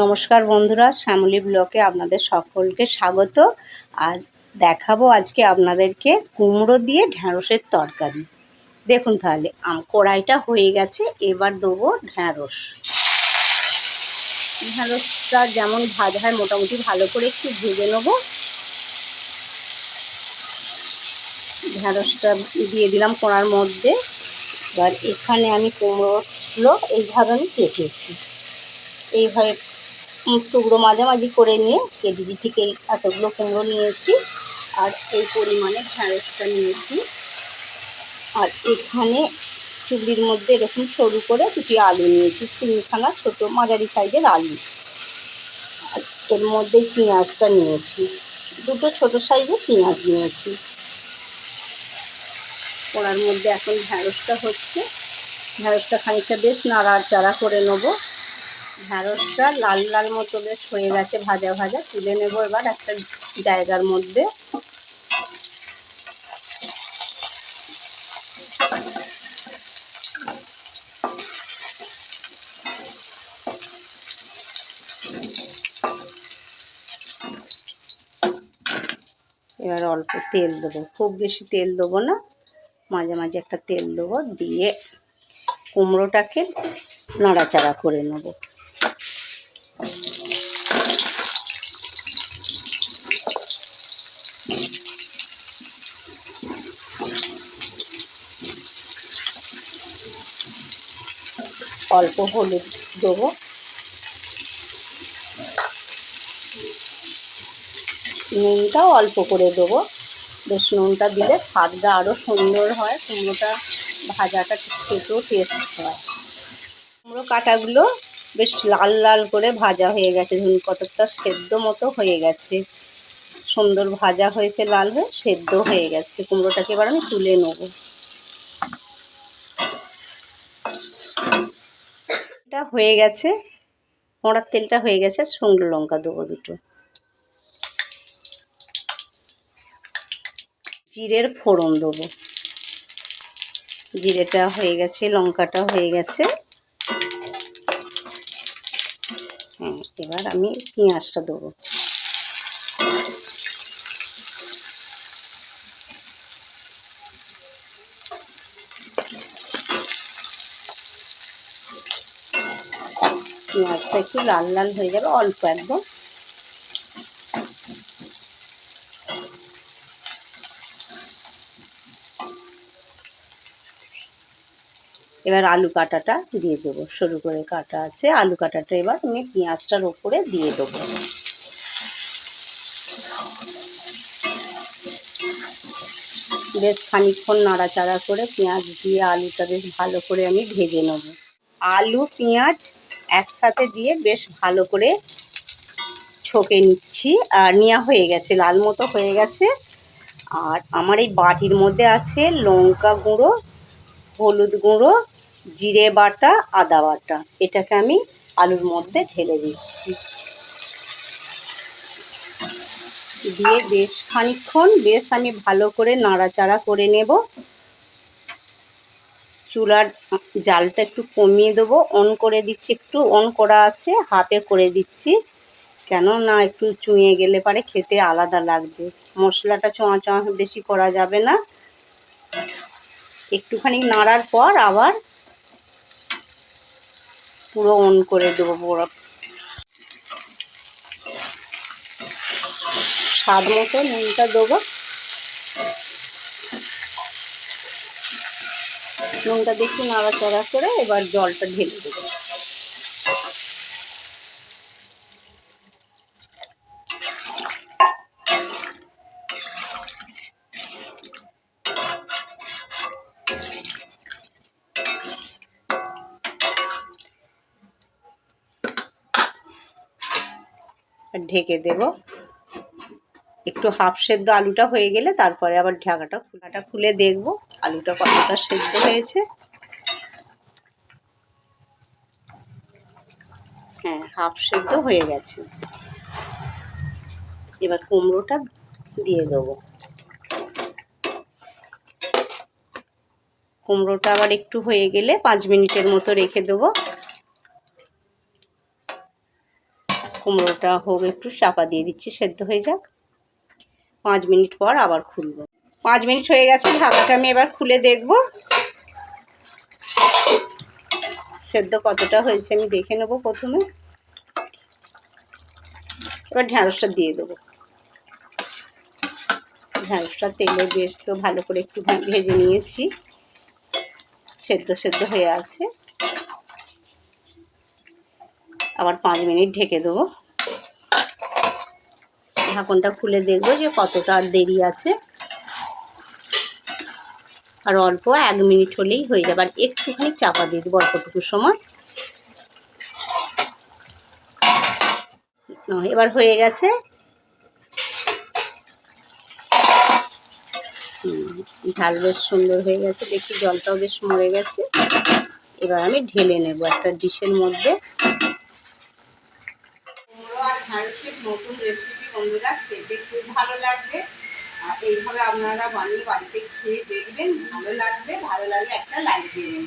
নমস্কার বন্ধুরা, শ্যামলী ব্লকে আপনাদের সকলকে স্বাগত। আজ দেখাবো আজকে আপনাদেরকে কুমড়ো দিয়ে ঢ্যাঁড়সের তরকারি। দেখুন তাহলে কড়াইটা হয়ে গেছে, এবার দেবো ঢ্যাঁড়স। ঢ্যাঁড়সটা যেমন ভাজা হয়, মোটামুটি ভালো করে একটু ভেজে নেব। ঢ্যাঁড়সটা দিয়ে দিলাম কড়ার মধ্যে। এবার এখানে আমি কুমড়োগুলো এইভাবে আমি কেটেছি। এইভাবে টুকরো মাঝামাঝি করে নিয়ে দিচ্ছি ঠিক এই এতগুলো কুমড়ো নিয়েছি, আর এই পরিমাণে ঢ্যাঁড়সটা নিয়েছি। আর এখানে চুবড়ির মধ্যে এরকম সরু করে দুটি আলু নিয়েছি, তিনখানা ছোটো মাঝারি সাইজের আলু। আর এর মধ্যে পেঁয়াজটা নিয়েছি, দুটো ছোটো সাইজের পেঁয়াজ নিয়েছি। কড়ার মধ্যে এখন ঢ্যাঁড়সটা হচ্ছে। ঢ্যাঁড়সটা খানিকটা বেশ নাড়াচাড়া করে নেব। ঢ্যাঁড়সটা লাল লাল মতো বেশ হয়ে গেছে ভাজা ভাজা। তুলে নেব এবার একটা জায়গার মধ্যে। এবার অল্প তেল দেবো। খুব বেশি তেল দেবো না, মাঝে মাঝে একটা তেল দেবো, দিয়ে কুমড়োটাকে নাড়াচাড়া করে নেব। অল্প হলুদ দেবো। নুনটাও অল্প করে দেবো। বেশ নুনটা দিলে স্বাদটা আরও সুন্দর হয়, কুমড়োটা ভাজাটা খেতেও টেস্ট হয়। কুমড়ো কাটাগুলো বেশ লাল লাল করে ভাজা হয়ে গেছে ধরুন কতটা সেদ্ধ মতো হয়ে গেছে। সুন্দর ভাজা হয়েছে লাল হয়ে, সেদ্ধ হয়ে গেছে। কুমড়োটাকে এবার আমি তুলে নেব। এটা হয়ে গেছে। মোড়ার তেলটা হয়ে গেছে শুকনো লঙ্কা দেবো দুটো। জিরের ফোড়ন দেবো। জিরেটা হয়ে গেছে, লঙ্কাটা হয়ে গেছে। হ্যাঁ এবার আমি পেঁয়াজটা দেবো। পেঁয়াজটা একটু লাল লাল হয়ে যাবে, অল্প একদম। এবার আলু কাটাটা দিয়ে দেবো, সরু করে কাটা আছে। আলু কাটাটা এবার আমি পেঁয়াজটার ওপরে দিয়ে দেবো। বেশ খানিকক্ষণ নাড়াচাড়া করে পেঁয়াজ দিয়ে আলুটা বেশ ভালো করে আমি ভেজে নেব। আলু, পেঁয়াজ একসাথে দিয়ে বেশ ভালো করে ছকে নিচ্ছি। আর নেওয়া হয়ে গেছে, লাল মতো হয়ে গেছে। আর আমার এই বাটির মধ্যে আছে লঙ্কা গুঁড়ো, হলুদ গুঁড়ো, জিরে বাটা, আদা বাটা। এটাকে আমি আলুর মধ্যে ঢেলে দিচ্ছি। দিয়ে বেশ খানিকক্ষণ, বেশ আমি ভালো করে নাড়াচাড়া করে নেব। চুলার জালটা একটু কমিয়ে দেবো। অন করে দিচ্ছি, একটু অন করা আছে হাফে করে দিচ্ছি। কেন না একটু চুঁয়ে গেলে পারে খেতে আলাদা লাগবে। মশলাটা চোঁয়া চোঁয়া বেশি করা যাবে না। একটুখানি নাড়ার পর আবার পুরো অন করে দেবো পুরো। স্বাদ মতো নুনটা দেবো। নুনটা দেখি নাড়াচাড়া করে এবার জলটা ঢেলে দেবো। ঢেকে দেব। একটু হাফ সেদ্ধ আলুটা হয়ে গেলে তারপরে আবার ঢাকাটা খোলাটা খুলে দেখব। আলুটা কতটা সেদ্ধ হয়েছে। হ্যাঁ হাফ সেদ্ধ হয়ে গেছে। এবার কুমড়োটা দিয়ে দেবো। কুমড়োটা আবার একটু হয়ে গেলে পাঁচ মিনিটের মতো রেখে দেবো। কুমড়োটা হোক, একটু চাপা দিয়ে দিচ্ছি, সেদ্ধ হয়ে যাক। পাঁচ মিনিট পর আবার খুলব। পাঁচ মিনিট হয়ে গেছে, ঢাকাটা আমি এবার খুলে দেখব। সেদ্ধ কতটা হয়েছে আমি দেখে নেব প্রথমে। এবার ঢ্যাঁড়সটা দিয়ে দেবো। ঢ্যাঁড়সটা তেলে বেশ তো ভালো করে একটু ভেজে নিয়েছি। সেদ্ধ সেদ্ধ হয়ে আছে। আবার পাঁচ মিনিট ঢেকে দেবো। ঢাকনটা খুলে দেখব যে কতটা দেরি আছে। আর অল্প এক মিনিট হলেই হয়ে যাবে। আর একটুখানি চাপা দিয়ে দেবো অল্পটুকু সময়। এবার হয়ে গেছে। ঝাল বেশ সুন্দর হয়ে গেছে। দেখি জলটাও বেশ মরে গেছে। এবার আমি ঢেলে নেব একটা ডিশের মধ্যে। রেসিপি বন্ধুরা, খেতে খুব ভালো লাগবে। এইভাবে আপনারা বানিয়ে বাড়িতে খেয়ে দেখবেন ভালো লাগবে ভালো লাগলে একটা লাইক দেবেন।